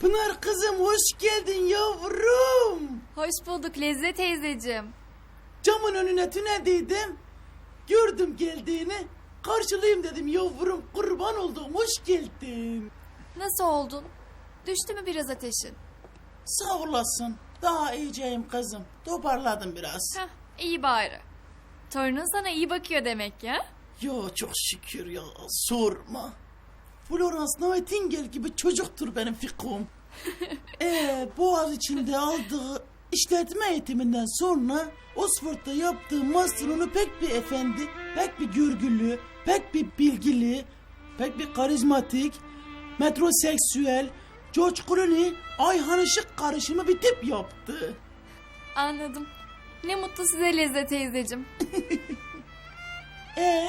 Pınar kızım hoş geldin yavrum. Hoş bulduk Lezzet teyzeciğim. Camın önüne tünediydim. Gördüm geldiğini. Karşılayayım dedim yavrum. Kurban olduğum hoş geldin. Nasıl oldun? Düştü mü biraz ateşin? Sağ olasın. Daha iyiceyim kızım. Toparladım biraz. Heh, iyi bari. Torunun sana iyi bakıyor demek ya. Yo çok şükür ya sorma. Florence Nightingale gibi çocuktur benim fikum. Ee, Boğaz içinde aldığı işletme eğitiminden sonra Oxford'da yaptığı master'ını pek bir efendi, pek bir görgülü, pek bir bilgili, pek bir karizmatik, metroseksüel, George Clooney, Ayhan Işık karışımı bir tip yaptı. Anladım. Ne mutlu size Lezzet teyzeciğim. Ee,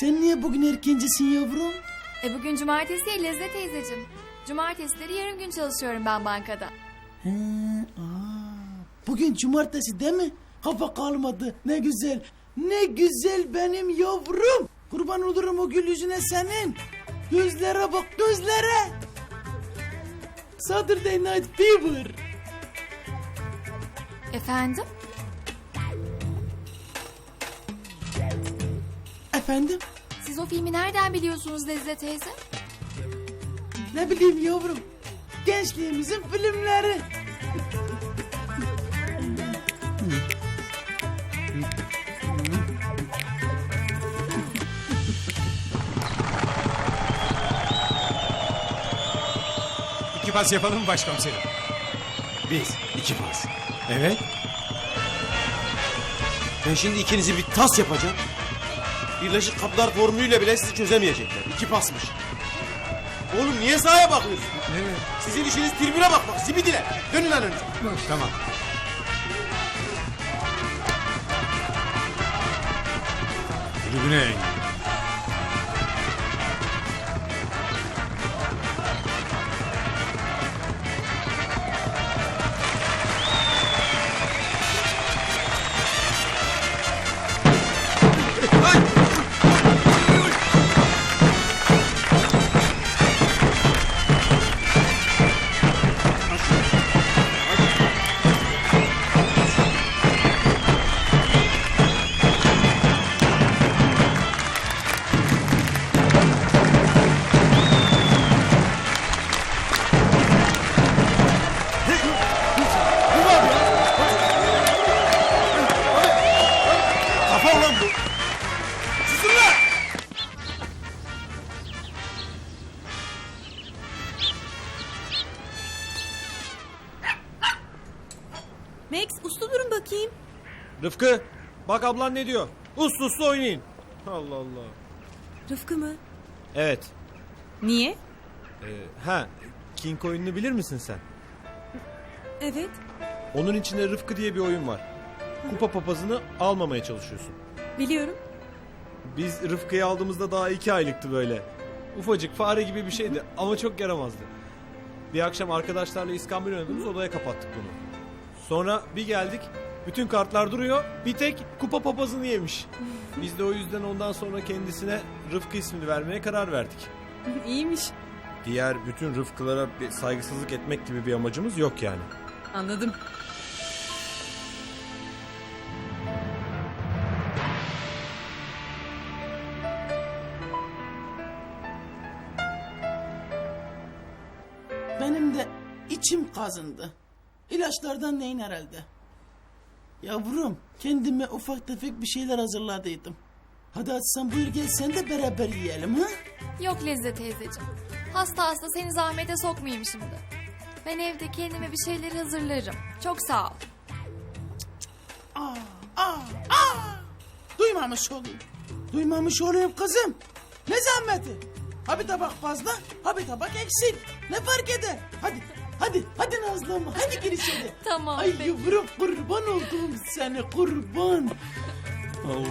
sen niye bugün erkencisin yavrum? E bugün cumartesi ya Lezzet teyzeciğim. Cumartesileri yarım gün çalışıyorum ben bankada. He, aa, bugün cumartesi değil mi? Kafa kalmadı. Ne güzel. Ne güzel benim yavrum. Kurban olurum o gül yüzüne senin. Gözlere bak gözlere. Saturday Night Fever. Efendim? Efendim? Siz o filmi nereden biliyorsunuz Lezzet teyze? Ne bileyim yavrum. Gençliğimizin filmleri. İki pas yapalım mı başkomiserim? Biz iki pas. Evet. Ben şimdi ikinizi bir tas yapacağım. Birleşik kaplar formülüyle bile sizi çözemeyecekler. İki pasmış. Oğlum niye sahaya bakıyorsun? Evet. Sizin işiniz tribüne bakmak. Zibidiler. Dönün lan önce. Tamam. Tribüne en. Rıfkı bak ablan ne diyor. Uslu uslu oynayın. Allah Allah. Rıfkı mı? Evet. Niye? Ee, ha King oyununu bilir misin sen? Evet. Onun içinde Rıfkı diye bir oyun var. Kupa papazını almamaya çalışıyorsun. Biliyorum. Biz Rıfkı'yı aldığımızda daha iki aylıktı böyle. Ufacık fare gibi bir şeydi ama çok yaramazdı. Bir akşam arkadaşlarla İskambil oynadığımız odaya kapattık bunu. Sonra bir geldik bütün kartlar duruyor bir tek kupa papazını yemiş. Biz de o yüzden ondan sonra kendisine Rıfkı ismini vermeye karar verdik. İyiymiş. Diğer bütün Rıfkılara bir saygısızlık etmek gibi bir amacımız yok yani. Anladım. Benim de içim kazındı. İlaçlardan neyin herhalde. Yavrum kendime ufak tefek bir şeyler hazırladıydım. Hadi sen buyur gel sen de beraber yiyelim ha? Yok Lezzet teyzeciğim. Hasta hasta seni zahmete sokmayayım şimdi. Ben evde kendime bir şeyler hazırlarım. Çok sağ ol. Aa, aa, aa. Duymamış olayım. Duymamış olayım kızım. Ne zahmeti? Ha bir tabak fazla, ha bir tabak eksik. Ne fark eder? Hadi, hadi, hadi Nazlım, hadi gir içeri. Tamam, Ay peki. yavrum kurban oldum seni kurban. Allah.